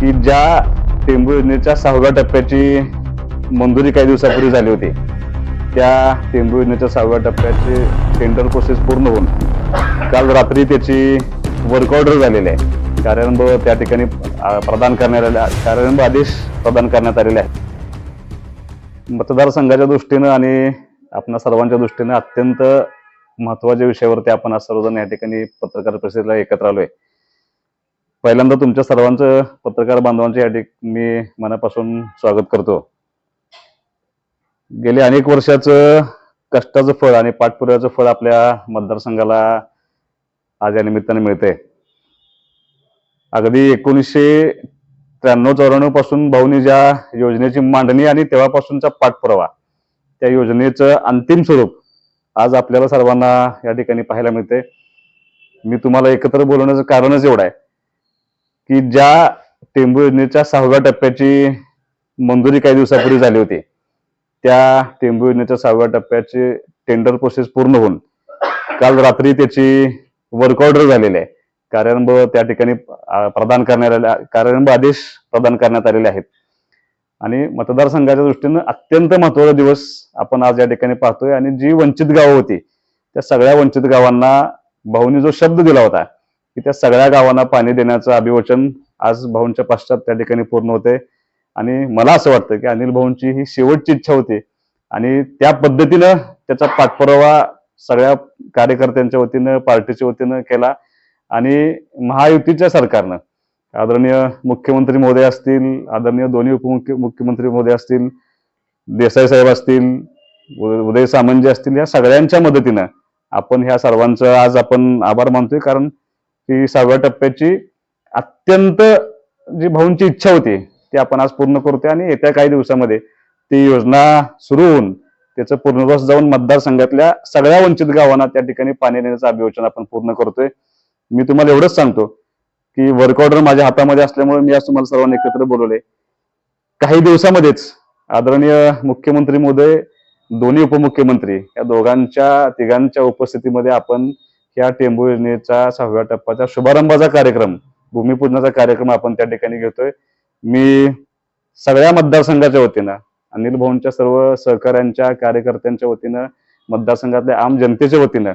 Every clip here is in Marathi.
की ज्या टेंबू योजनेच्या सहाव्या टप्प्याची मंजुरी काही दिवसापूर्वी झाली होती त्या टेंबू योजनेच्या सहाव्या टप्प्याचे टेंडर प्रोसेस पूर्ण होऊन काल रात्री त्याची वर्क ऑर्डर झालेली आहे. कार्यारंभ त्या ठिकाणी प्रदान करण्यात आले कार्यारंभ आदेश प्रदान करण्यात आलेले आहेत. मतदारसंघाच्या दृष्टीनं आणि आपणा सर्वांच्या दृष्टीनं अत्यंत महत्त्वाच्या विषयावरती आपण आज सर्वजण या ठिकाणी पत्रकार परिषदेला एकत्र आलोय. पहिल्यांदा तुमच्या सर्वांचं पत्रकार बांधवांच्या या ठिकाणी मी मनापासून स्वागत करतो. गेले अनेक वर्षाचं कष्टाचं फळ आणि पाठपुराव्याचं फळ आपल्या मतदारसंघाला आज या निमित्ताने मिळतंय. अगदी एकोणीसशे त्र्याण्णव चौऱ्याण्णवपासून भाऊनी ज्या योजनेची मांडणी आणि तेव्हापासूनचा पाठपुरावा त्या योजनेचं अंतिम स्वरूप आज आपल्याला सर्वांना या ठिकाणी पाहायला मिळते मी तुम्हाला एकत्र बोलवण्याचं कारणच एवढं आहे. की ज्या टेंबू योजनेच्या सहाव्या टप्प्याची मंजुरी काही दिवसापूर्वी झाली होती त्या टेंबू योजनेच्या सहाव्या टप्प्याचे टेंडर प्रोसेस पूर्ण होऊन काल रात्री त्याची वर्क ऑर्डर झालेली आहे. कार्यारंभ त्या ठिकाणी प्रदान करण्यात आले कार्यारंभ आदेश प्रदान करण्यात आलेले आहेत. आणि मतदारसंघाच्या दृष्टीनं अत्यंत महत्त्वाचा दिवस आपण आज या ठिकाणी पाहतोय. आणि जी वंचित गावं होती त्या सगळ्या वंचित गावांना भाऊनी जो शब्द दिला होता की त्या सगळ्या गावांना पाणी देण्याचं अभिवचन आज भाऊंच्या पश्चात त्या ठिकाणी पूर्ण होते आणि मला असं वाटतं की अनिल भाऊंची ही शेवटची इच्छा होती. आणि त्या पद्धतीनं त्याचा पाठपुरावा सगळ्या कार्यकर्त्यांच्या वतीनं पार्टीच्या वतीनं केला. आणि महायुतीच्या सरकारनं. आदरणीय मुख्यमंत्री महोदय असतील आदरणीय दोन्ही उपमुख्य मुख्यमंत्री महोदय असतील देसाई साहेब असतील उदय सामंत असतील या सगळ्यांच्या मदतीनं आपण ह्या सर्वांचं आज आपण आभार मानतोय. कारण ही सहाव्या टप्प्याची अत्यंत जी भाऊंची इच्छा होती ती आपण आज पूर्ण करतोय आणि येत्या काही दिवसामध्ये ती योजना सुरू होऊन त्याचं पूर्णत्वास जाऊन मतदारसंघातल्या सगळ्या वंचित गावांना त्या ठिकाणी पाणी देण्याचं अभियोजन आपण पूर्ण करतोय. मी तुम्हाला एवढंच सांगतो की वर्क ऑर्डर माझ्या हातामध्ये असल्यामुळे मी आज तुम्हाला सर्वांना एकत्र बोलवले काही दिवसामध्येच आदरणीय मुख्यमंत्री महोदय दोन्ही उपमुख्यमंत्री या दोघांच्या तिघांच्या उपस्थितीमध्ये आपण या टेंबू योजनेचा सहाव्या टप्प्याचा शुभारंभाचा कार्यक्रम भूमिपूजनाचा कार्यक्रम आपण त्या ठिकाणी घेतोय. मी सगळ्या मतदारसंघाच्या वतीनं अनिल भाऊंच्या सर्व सहकाऱ्यांच्या कार्यकर्त्यांच्या वतीनं मतदारसंघातल्या आम जनतेच्या वतीनं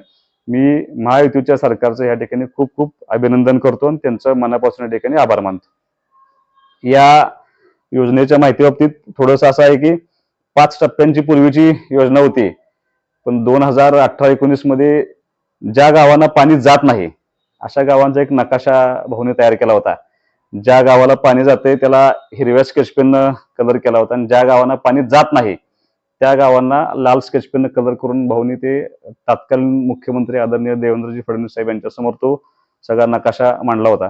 मी महायुतीच्या सरकारचं या ठिकाणी खूप खूप अभिनंदन करतो आणि त्यांचं मनापासून या ठिकाणी आभार मानतो. या योजनेच्या माहिती बाबतीत थोडंसं असं आहे की पाच टप्प्यांची पूर्वीची योजना होती पण दोन हजार अठरा एकोणीसमध्ये ज्या गावांना पाणी जात नाही अशा गावांचा एक नकाशा भाऊने तयार केला होता. ज्या गावाला पाणी जाते त्याला हिरव्या स्केचपेननं कलर केला होता आणि ज्या गावांना पाणी जात नाही त्या गावांना लाल स्केचपेननं कलर करून भाऊनी ते तत्कालीन मुख्यमंत्री आदरणीय देवेंद्रजी फडणवीस साहेब यांच्या समोर तो सगळा नकाशा मांडला होता.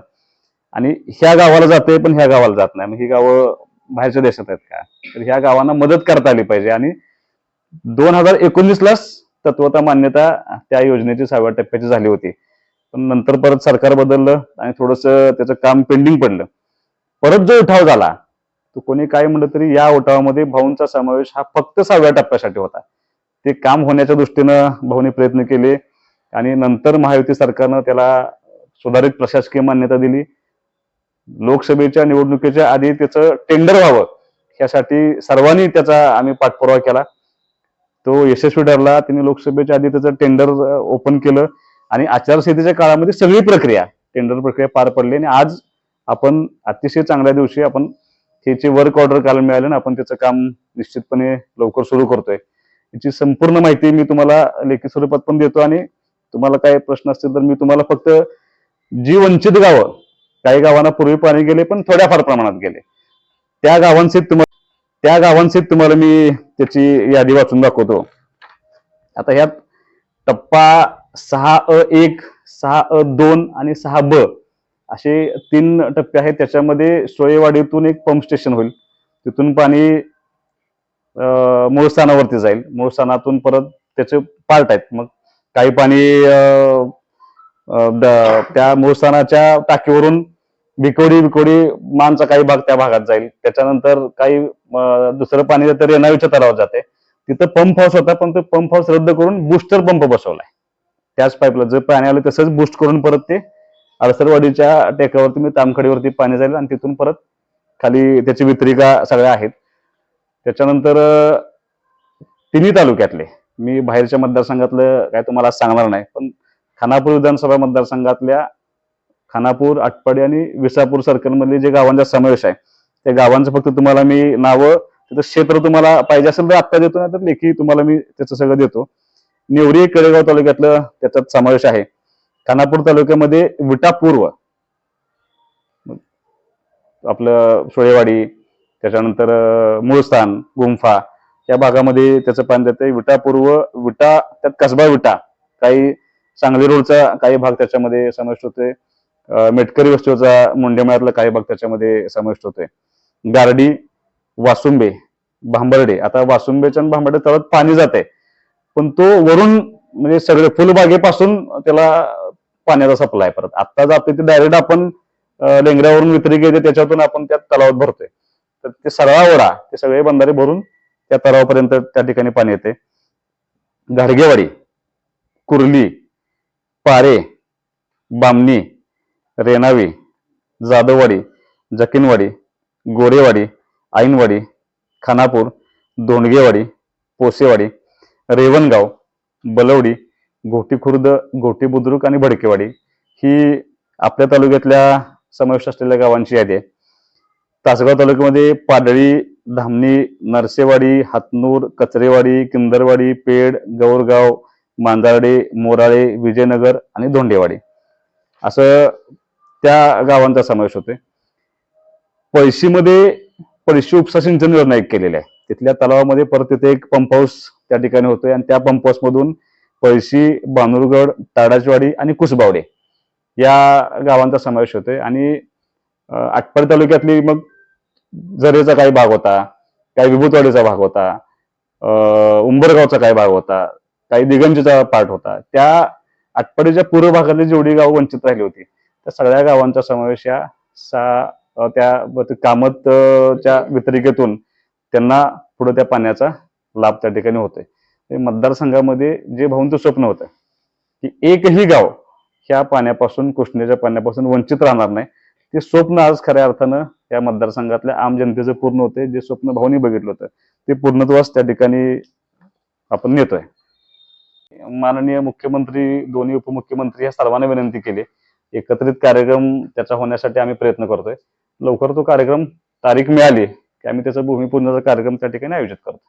आणि ह्या गावाला जाते पण ह्या गावाला जात नाही. मग ही गावं बाहेरच्या देशात आहेत का? तर ह्या गावांना मदत करता आली पाहिजे. आणि दोन हजार एकोणीसलाच तत्वता मान्यता त्या योजनेची सहाव्या टप्प्याची झाली होती. पण नंतर परत सरकार बदललं आणि थोडस त्याचं काम पेंडिंग पडलं. परत जो उठाव झाला तो कोणी काय म्हणलं तरी या उठावामध्ये भाऊंचा समावेश हा फक्त सहाव्या टप्प्यासाठी होता. ते काम होण्याच्या दृष्टीनं भाऊने प्रयत्न केले आणि नंतर महायुती सरकारनं त्याला सुधारित प्रशासकीय मान्यता दिली. लोकसभेच्या निवडणुकीच्या आधी त्याचं टेंडर व्हावं यासाठी सर्वांनी त्याचा आम्ही पाठपुरावा केला. तो यशस्वी ठरला त्यांनी लोकसभेच्या आधी त्याचं टेंडर ओपन केलं आणि आचारसंहितेच्या काळामध्ये सगळी प्रक्रिया टेंडर प्रक्रिया पार पडली आणि आज आपण अतिशय चांगल्या दिवशी आपण त्याचे वर्क ऑर्डर काल मिळाले आणि आपण त्याचं काम निश्चितपणे लवकर सुरू करतोय. याची संपूर्ण माहिती मी तुम्हाला लेखी स्वरूपात पण देतो आणि तुम्हाला काय प्रश्न असतील तर मी तुम्हाला फक्त जी वंचित गावं काही गावांना पूर्वी पाणी गेले पण थोड्याफार प्रमाणात गेले. त्या गावांचे तुम्हाला त्या गावांचे तुम्हाला मी त्याची यादी वाचून दाखवतो. आता ह्यात टप्पा सहा अ एक सहा अ दोन आणि सहा ब असे तीन टप्पे आहेत. त्याच्यामध्ये सोयेवाडीतून एक पंप स्टेशन होईल. तिथून पाणी अं, मूळ स्थानावरती जाईल. मूळ स्थानातून परत त्याचे पार्ट आहेत. मग काही पाणी द- त्या मूळ स्थानाच्या टाकीवरून भिकोडी बिकोडी मानचा काही भाग त्या भागात जाईल. त्याच्यानंतर काही दुसरं पाणी तर रेणावीच्या तलावात जाते तिथं पंप हाऊस होता पण तो पंप हाऊस रद्द करून बुस्टर पंप बसवलाय. त्याच पाईपला जर पाणी आलं तसंच बुस्ट करून परत ते अडसरवाडीच्या टेकावरती मी तामखडीवरती पाणी जाईल आणि तिथून परत खाली त्याची वितरिका सगळ्या आहेत. त्याच्यानंतर तिन्ही तालुक्यातले मी बाहेरच्या मतदारसंघातलं काय तुम्हाला सांगणार नाही पण खानापूर विधानसभा मतदारसंघातल्या खानापूर आटपाडी आणि विसापूर सर्कलमधले जे गावांचा समावेश आहे त्या गावांचं फक्त तुम्हाला मी नावं त्याचं क्षेत्र तुम्हाला पाहिजे असेल तर आत्ता देतो नाही तर लेखी तुम्हाला मी त्याचं सगळं देतो. नेवरी कडेगाव तालुक्यातलं त्याच्यात समावेश आहे. खानापूर तालुक्यामध्ये विटा पूर्व आपलं सोळेवाडी त्याच्यानंतर मूळस्थान गुंफा या भागामध्ये त्याचं पाणी जाते विटा पूर्व विटा त्यात कसबा विटा काही सांगली रोडचा काही भाग त्याच्यामध्ये समाविष्ट होतोय. मेटकरी वस्तूचा मुंडेमळ्यातला काही भाग त्याच्यामध्ये समाविष्ट होतोय. गारडी वासुंबे भांबर्डे. आता वासुंबेच्या आणि भांबर्डे तळात पाणी जाते पण तो वरून म्हणजे सगळे फुलबागेपासून त्याला पाण्याचा सप्लाय परत. आता जाते ते डायरेक्ट आपण अं, लेंगऱ्यावरून वितरिक त्याच्यातून आपण त्या तलावात भरतोय. तर ते सरळा ते सगळे बंधारे भरून त्या तलावापर्यंत त्या ठिकाणी पाणी येते घाडगेवाडी कुर्ली पारे बामणी रेणावी जाधववाडी जकिनवाडी गोरेवाडी आईनवाडी खानापूर दोंडगेवाडी पोसेवाडी रेवणगाव बलवडी घोटी खुर्द घोटी बुद्रुक आणि भडकेवाडी ही आपल्या तालुक्यातल्या समाविष्ट असलेल्या गावांची यादी आहे तासगाव तालुक्यामध्ये पाडळी धामणी नरसेवाडी हातनूर कचरेवाडी किंदरवाडी पेड गौरगाव मांजारडे मोराळे विजयनगर आणि धोंडेवाडी. असं त्या गावांचा समावेश होतोय. पळशीमध्ये पळशी उपसा सिंचन योजना एक केलेली आहे. तिथल्या तलावामध्ये परत तिथे एक पंप हाऊस त्या ठिकाणी होतोय आणि त्या पंप हाऊस मधून पळशी बानुरगड ताडाचवाडी आणि कुसबावडे या गावांचा समावेश होतोय. आणि आटपाडी तालुक्यातली मग झरेचा काही भाग होता काही विभूतवाडीचा भाग होता उंबरगावचा काही भाग होता काही दिगंजीचा पार्ट होता. त्या आटपाडीच्या पूर्व भागातली जेवढी गाव वंचित राहिली होती त्या सगळ्या गावांचा समावेश या सा त्या कामतच्या वितरिकेतून त्यांना पुढे त्या पाण्याचा लाभ त्या ठिकाणी होतोय. मतदारसंघामध्ये जे भाऊंचं स्वप्न होतं की एकही गाव ह्या पाण्यापासून कृष्णेच्या पाण्यापासून वंचित राहणार नाही ते स्वप्न आज खऱ्या अर्थानं या मतदारसंघातल्या आम जनतेचं पूर्ण होते जे स्वप्न भाऊनी बघितलं होतं ते पूर्णत्वास त्या ठिकाणी आपण नेतोय. माननीय मुख्यमंत्री दोन्ही उपमुख्यमंत्री या सर्वांना विनंती केली एकत्रित कार्यक्रम त्याचा होण्यासाठी आम्ही प्रयत्न करतोय. लवकर तो कार्यक्रम तारीख मिळाली की आम्ही त्याचा भूमिपूजनाचा कार्यक्रम त्या ठिकाणी आयोजित करतो